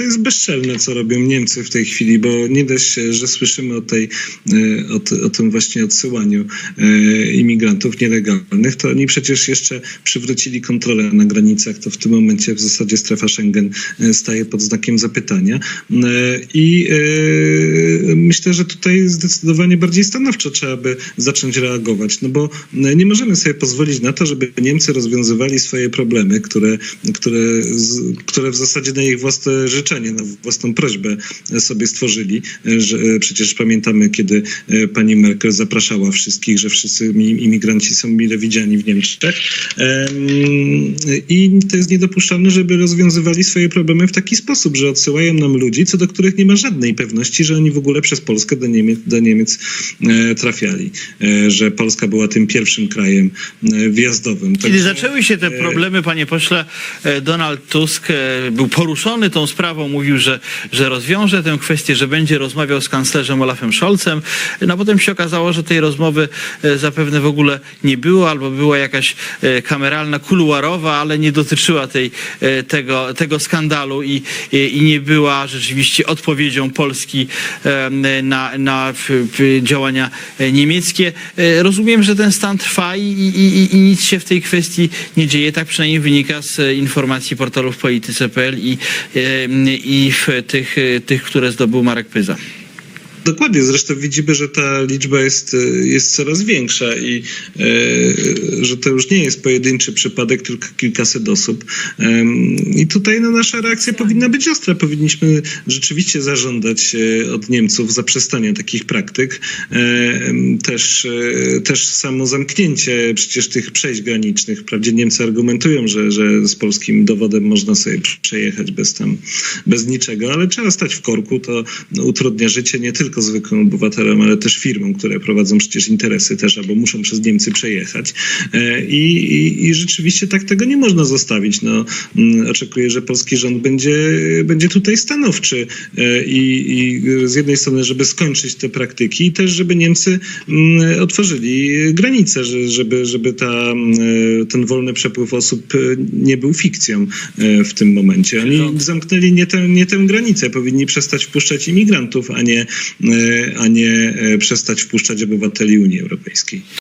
to jest bezczelne, co robią Niemcy w tej chwili, bo nie da się, że słyszymy o, tej, e, o, o tym właśnie odsyłaniu e, imigrantów nielegalnych, to oni przecież jeszcze przywrócili kontrolę na granicach, to w tym momencie w zasadzie strefa Schengen e, staje pod znakiem zapytania. I myślę, że tutaj zdecydowanie bardziej stanowczo trzeba by zacząć reagować, no bo nie możemy sobie pozwolić na to, żeby Niemcy rozwiązywali swoje problemy, które, które, które w zasadzie na ich własne życzenie, na własną prośbę sobie stworzyli. E, Że e, przecież pamiętamy, kiedy e, pani Merkel zapraszała wszystkich, że wszyscy mi- imigranci są mile widziani w Niemczech. Em, I to jest niedopuszczalne, żeby rozwiązywali swoje problemy w taki sposób, że odsyłają nam ludzi, co do których nie ma żadnej pewności, że oni w ogóle przez Polskę do Niemiec, do Niemiec trafiali. Że Polska była tym pierwszym krajem wjazdowym. Kiedy zaczęły się te problemy, panie pośle, Donald Tusk był poruszony tą sprawą, mówił, że, że rozwiąże tę kwestię, że będzie rozmawiał z kanclerzem Olafem Scholzem. No potem się okazało, że tej rozmowy e, zapewne w ogóle nie było, albo była jakaś e, kameralna, kuluarowa, ale nie dotyczyła tej, e, tego, tego skandalu i, i, nie była rzeczywiście odpowiedzią Polski na, na działania niemieckie. Rozumiem, że ten stan trwa i, i, i, nic się w tej kwestii nie dzieje. Tak przynajmniej wynika z informacji portalów polityce.pl i, i w tych, tych, które zdobył Marek Pyza. Dokładnie, zresztą widzimy, że ta liczba jest, jest coraz większa i e, że to już nie jest pojedynczy przypadek, tylko kilkaset osób. I tutaj no, nasza reakcja powinna być ostra. Powinniśmy rzeczywiście zażądać e, od Niemców zaprzestania takich praktyk. Też, e, też samo zamknięcie przecież tych przejść granicznych. Wprawdzie Niemcy argumentują, że, że z polskim dowodem można sobie przejechać bez tam, bez niczego, ale trzeba stać w korku. To no, utrudnia życie nie tylko zwykłym obywatelom, ale też firmom, które prowadzą przecież interesy też, albo muszą przez Niemcy przejechać. E, I, i, i rzeczywiście tak tego nie można zostawić. No, mm, oczekuję, że polski rząd będzie, będzie tutaj stanowczy e, i, i z jednej strony, żeby skończyć te praktyki i też, żeby Niemcy mm, otworzyli granice, że- żeby, żeby ta, mm, ten wolny przepływ osób e, nie był fikcją e, w tym momencie. Oni zamknęli nie tę, nie tę granicę, powinni przestać wpuszczać imigrantów, a nie, e, a nie e, przestać wpuszczać obywateli Unii Europejskiej.